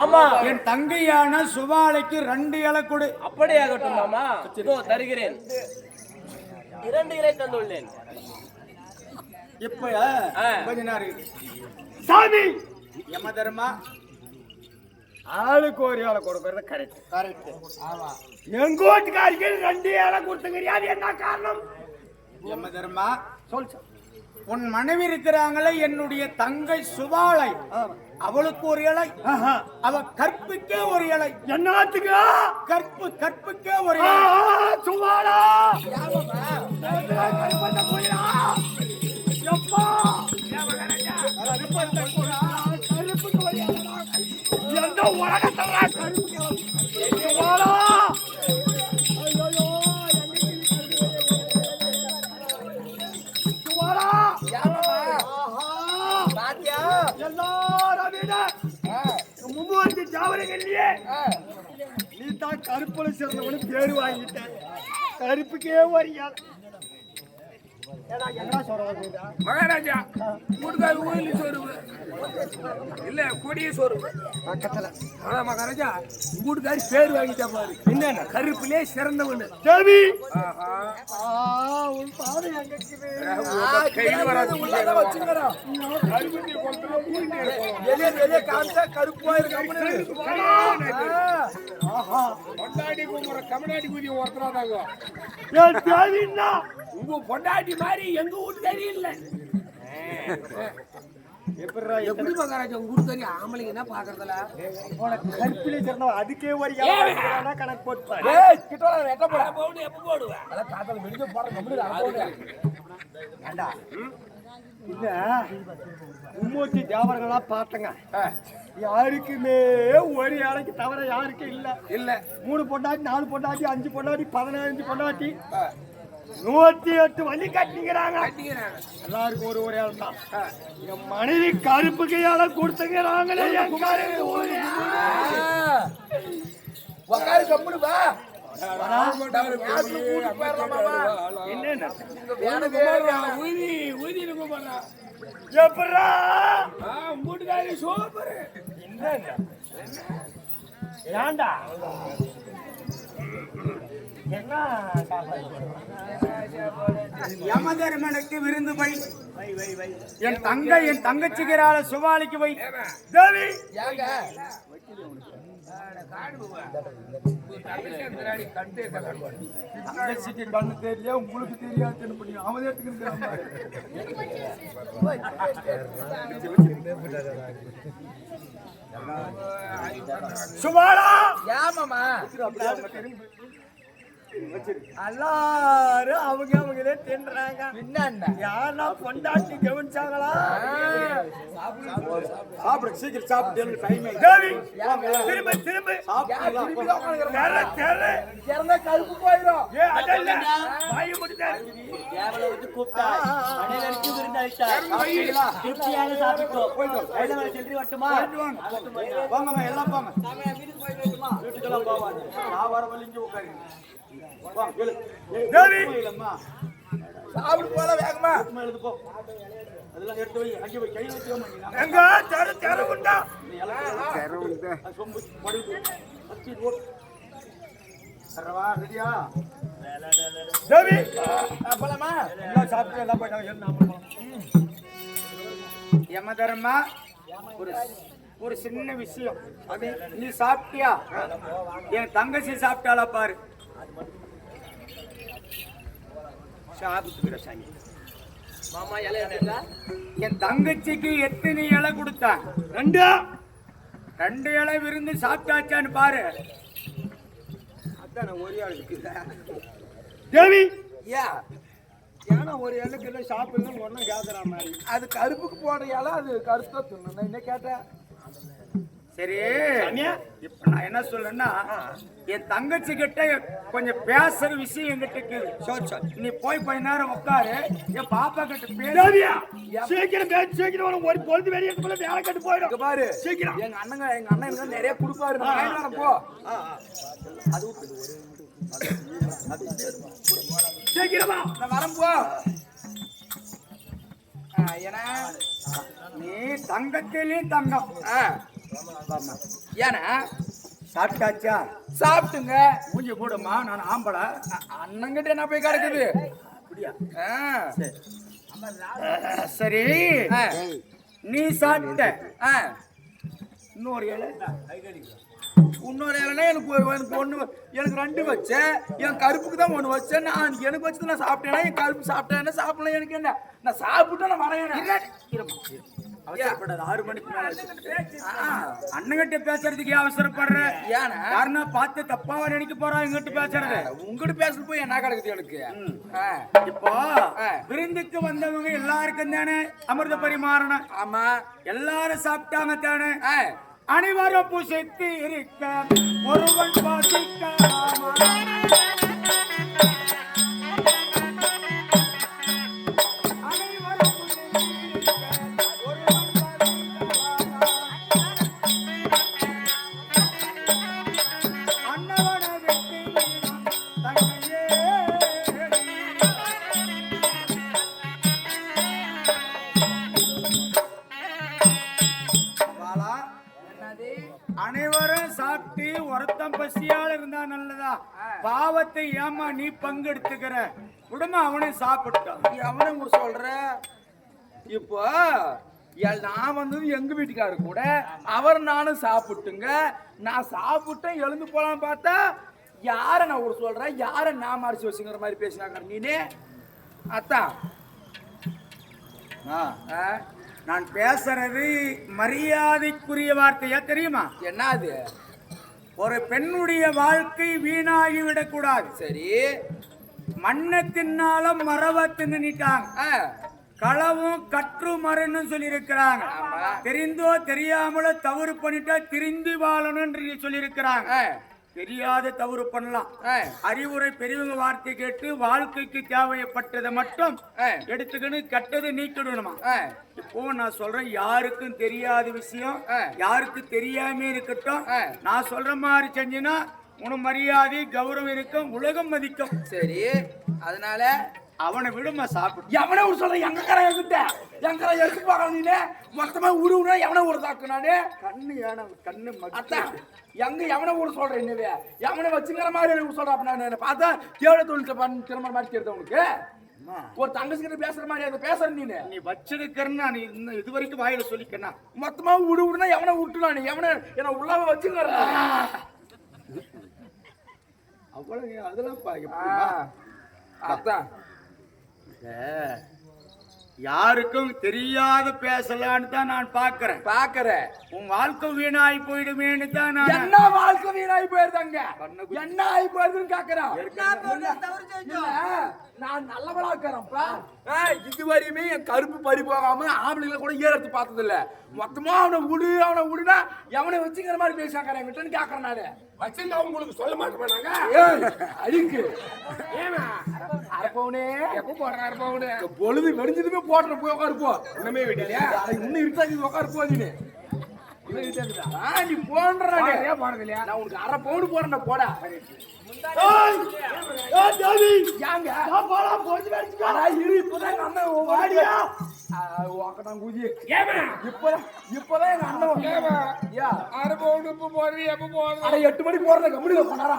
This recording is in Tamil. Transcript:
ஆமா. என் தங்கையான சுபாலைக்கு ரெண்டு இலை கொடு. அப்படியாகட்டும் மாமா. இதோ தருகிறேன். இரண்டு இலை தந்துள்ளேன். இப்ப. கொஞ்ச நேரம். சாமி! யம தர்மா? ஆளுக்கு ஒரு ஏழை கொடுக்கறது கரெக்ட் கரெக்ட் எங்க வீட்டுக்காரிக்கு ரெண்டு ஏழை கொடுத்துக்கிறியா? அது என்ன காரணம்? யம தர்மா? சொல். உன் மனைவி இருக்கிறாங்களே என்னுடைய தங்கை சுபாலை. அவளுக்கு ஒரு இலை. ஆஹா. அவ கற்புக்கே ஒரு இலை. என்னத்துக்கு? கற்பு கற்புக்கே ஒரு இலை. சுமாரா எப்பா? மும்மூர்த்தி ஜாவரங்கல்லையே நீ தான் கருப்புல சிறந்தவனு பேரு வாங்கிட்ட. கருப்புக்கே வரியா ஏடா என்ன சொல்றா மகாராஜா கூடுதல் ஊழி சோறு இல்ல கொடிய சோறு பக்கத்துல. ஆனா மகாராஜா கூடுதாரி பேர் வாங்கிட்டா பாரு. என்ன கருப்பிலே சிறந்தவனு. தேவி! ஆஹா. ஆ உன் பாதை பொண்டாட்டி மாதிரி எங்க இல்ல. எப்படிடா எப்படி மகாராஜா உங்க வீட்டுக்காரி ஆம்பளைங்க என்ன பாக்குறதுல. உனக்கு கருப்பிலே சிறந்தவன் அதுக்கே வரியா கணக்கு போட்டு எப்ப போடுவேன்? ஏண்டா? இல்ல மும்மூர்த்தி தேவர்களா பார்த்தங்க. யாருக்குமே ஒரு இலைக்கு தவிர யாருக்கும் இல்ல. இல்ல. மூணு பொண்டாட்டி நாலு பொண்டாட்டி அஞ்சு பொண்டாட்டி பதினஞ்சு பொண்டாட்டி. நூத்தி எட்டு வழி கட்டிக்கிறாங்க. எல்லாருக்கும் ஒரு ஒரு தான். என் மனைவி கருப்புக்கு இலை கொடுத்துக்கிறாங்களே கருப்பு உக்காரு கம்முனு வா. எப்படா சோப்பரு என்ன தர்மனுக்கு விருந்து வை. என் தங்கை என் தங்கச்சிக்கிறாள சுபாலிக்கு வை. தேவி! ஏங்க. கண்டே தங்கச்சிக்கு கண்ணு தெரியல உங்களுக்கு தெரியாது அவன் சுமாரா? ஏமாமா எல்லாரும் அவங்க அவங்களே தின்றாங்க. யாரா பொண்டாட்டி கவனிச்சாங்களா? சாப்பிடு சீக்கிரம் சாப்பிட்டு டைம் திரும்ப திரும்ப. தெர தெர இறந்தா கருப்பு போயிடும். எல்லாம் போங்க. வீட்டுக்கெல்லாம் போவாங்க நான் வர வழி இங்க உட்காருங்க சாப்பிடு போல வேகமா எழுது போ அதெல்லாம் எடுத்து வை அங்கே போய் கையில் வச்சுக்கோமா எங்க உண்டா சொம்பு மடிவு. வச்சு ரெடியா? தேவி போலாமா எல்லாம் சாப்பிட்டு எல்லாம் போயிட்டாங்க நாம போலாம். யமதர்மா ஒரு ஒரு சின்ன விஷயம். அது நீ சாப்பிட்டியா? என் தங்கச்சி சாப்பிட்டாளா பாரு. மாமா இலை என் தங்கச்சிக்கு எத்தனை இலை கொடுத்தான்? ரெண்டு. ரெண்டு இலை விருந்து சாப்பிட்டாச்சான்னு பாரு. அதான் ஒரே ஆள் இருக்குல்ல தேவி. யா. ஏன்னா ஒரு எல்லைக்கு எல்லாம் சாப்பிடணும் ஒன்றும் கேட்குற மாதிரி. அது கருப்புக்கு போடுறியால அது கருத்தா தின்னு நான் என்ன கேட்டேன்? சரி? இப்ப நான் என்ன சொல்றேன்னா என் தங்கச்சி கிட்ட கொஞ்சம் பேசுற விஷயம் என்கிட்ட இருக்குது நீ போய் கொஞ்ச நேரம் உட்காரு. என் பாப்பா கிட்ட பேச. தேவியா சீக்கிரம் பேசி சீக்கிரம். ஒரு பொழுது வெளியே வேலை கட்டு போயிடும். பாரு. சீக்கிரம். எங்க அண்ணங்க எங்க அண்ணன் நிறைய கொடுப்பாரு. போ. சீக்கிரமா. நான் வரேன் போ. ஆ, ஏன்னா நீ தங்கத்திலையும் தங்கம். ஏன்னா சாப்பிட்டாச்சா? சாப்பிட்டுங்க. மூஞ்சி போடுமா நான் ஆம்பளை. அண்ணங்கிட்ட என்ன போய் கிடக்குது. சரி. நீ சாப்பிட்ட. இன்னொரு இலை. இன்னொரு இலைனா எனக்கு ஒரு எனக்கு ஒண்ணு எனக்கு ரெண்டு வச்சேன் என் கருப்புக்கு தான் ஒண்ணு வச்சேன் நான் எனக்கு வச்சது நான் சாப்பிட்டேன்னா என் கருப்பு சாப்பிட்டேன்னா சாப்பிடலாம் எனக்கு என்ன? நான் சாப்பிட்டு நான் வரேன்? அவசரப்படாத. ஆறு மணிக்கு அண்ணங்கிட்ட பேசுறதுக்கு அவசரப்படுற? ஏன்னா? காரணம் பார்த்து தப்பாவா நினைக்க போறான் எங்கிட்ட பேசுறது? உங்ககிட்ட பேசுறது போய் என்ன கிடக்குது எனக்கு. இப்போ. விருந்துக்கு வந்தவங்க எல்லாருக்கும் தானே அமிர்த பரிமாறணும். ஆமா. எல்லாரும் சாப்பிட்டாங்க தானே. அனைவரும் புசித்து இருக்க ஒருவன் ஏமா நீ பங்கெடுத்துக்கிற. விடுமா அவனையும் சாப்பிட்டான் கூட சொல்ற? இப்போ நான் வந்தது எங்க வீட்டுக்காரு கூட அவர் நானும் சாப்பிட்டுங்க. நான் சாப்பிட்டேன் எழுந்து போலாம் பார்த்தா யார நான் ஒரு சொல்றேன் யார நான் மறைச்சு வச்சுங்கிற மாதிரி பேசினாங்க நீனே? ஆ, நான் பேசுறது மரியாதைக்குரிய வார்த்தையா தெரியுமா? என்ன அது ஒரு பெண்ணுடைய வாழ்க்கை வீணாகி விடக்கூடாது சரி. மண்ணை தின்னாலும் மரவ தின்னுட்டாங்க. களவும் கற்று மரன்னு சொல்லி இருக்கிறாங்க ஆமா. தெரிந்தோ தெரியாமலோ தவறு பண்ணிட்டா திருந்தி வாழணும்னு சொல்லி இருக்கிறாங்க ஆ, தெரியாத தவறு பண்ணலாம் அறிவுரை பெரியவங்க வார்த்தை கேட்டு வாழ்க்கைக்கு தேவைப்பட்டதை மட்டும். எடுத்துக்கணும் கெட்டதை நீக்கிடணுமா இப்போ நான் சொல்றேன் யாருக்கும் தெரியாத விஷயம். யாருக்கு தெரியாம இருக்கட்டும். நான் சொல்ற மாதிரி செஞ்சினா உனக்கு மரியாதை கௌரவம் இருக்கும் உலகம் மதிக்கும் சரி அதனால அவனை விடுமா சாப்பிட்டு எவனை ஒரு சொல்ற எங்க கரை எங்கிட்ட? எங்க கரை எடுத்து பார்க்கலாம் நீனே? மொத்தமா உரு உரு எவனை ஒரு தாக்கு நானு? கண்ணு ஏன கண்ணு அத்தான் எங்க எவனை ஊட சொல்றேன் என்னவே எவனை வச்சுக்கிற மாதிரி ஊட சொல்ற அப்ப நான் பார்த்தா தேவட தொழில் பண்ணி திரும்ப மாதிரி தெரியுது உனக்கு? ஒரு தங்கச்சி கிட்ட பேசுற மாதிரி அதை பேசுற நீனு? நீ வச்சிருக்கிறன்னு நான் இன்னும் இது வரைக்கும் வாயில சொல்லிக்கணும் மொத்தமா விடு விடுனா எவனை விட்டு நான் எவனை என்ன உள்ளாம வச்சுக்கிற? அவ்வளவு அதெல்லாம் பா- அத்தான் யாருக்கும் தெரியாத பேசலான்னு தான் நான் பாக்குறேன் பாக்குற உன் வாழ்க்கை வீணாய் போயிடுமேன்னு தான் நான் என்ன வாழ்க்கை வீணாய் போயிருந்தாங்க என்ன ஆகி போயிருதுன்னு கேக்குறான். நான் நல்லவளா இருக்கிறேன்ப்பா இது வரையுமே என் கருப்பு பறி போகாம ஆம்பளைங்களை கூட ஏறத்து பார்த்தது இல்ல மொத்தமா அவனை விடு அவனை விடுனா எவனை வச்சுக்கிற மாதிரி பேசாக்கிறேன் விட்டுன்னு கேக்குறேன் நானு. வச்சிருந்தா உங்களுக்கு சொல்ல ஏய், அழுக்கு ஏமா அரப்பவனே. எப்ப போடுற இருப்பவனு இந்த பொழுது வெடிஞ்சதுமே போடுற போய் உட்காருப்போ ஒண்ணுமே விடலையா இன்னும் இருட்டாக்கி உட்காருப்போ நீ நீ போன்ற போடுறது இல்லையா நான் உனக்கு அரை பவுன் போறேன் போடா. இப்பதான் எங்க அண்ணன் எட்டு மணி போறத கம்பெனில போனாரா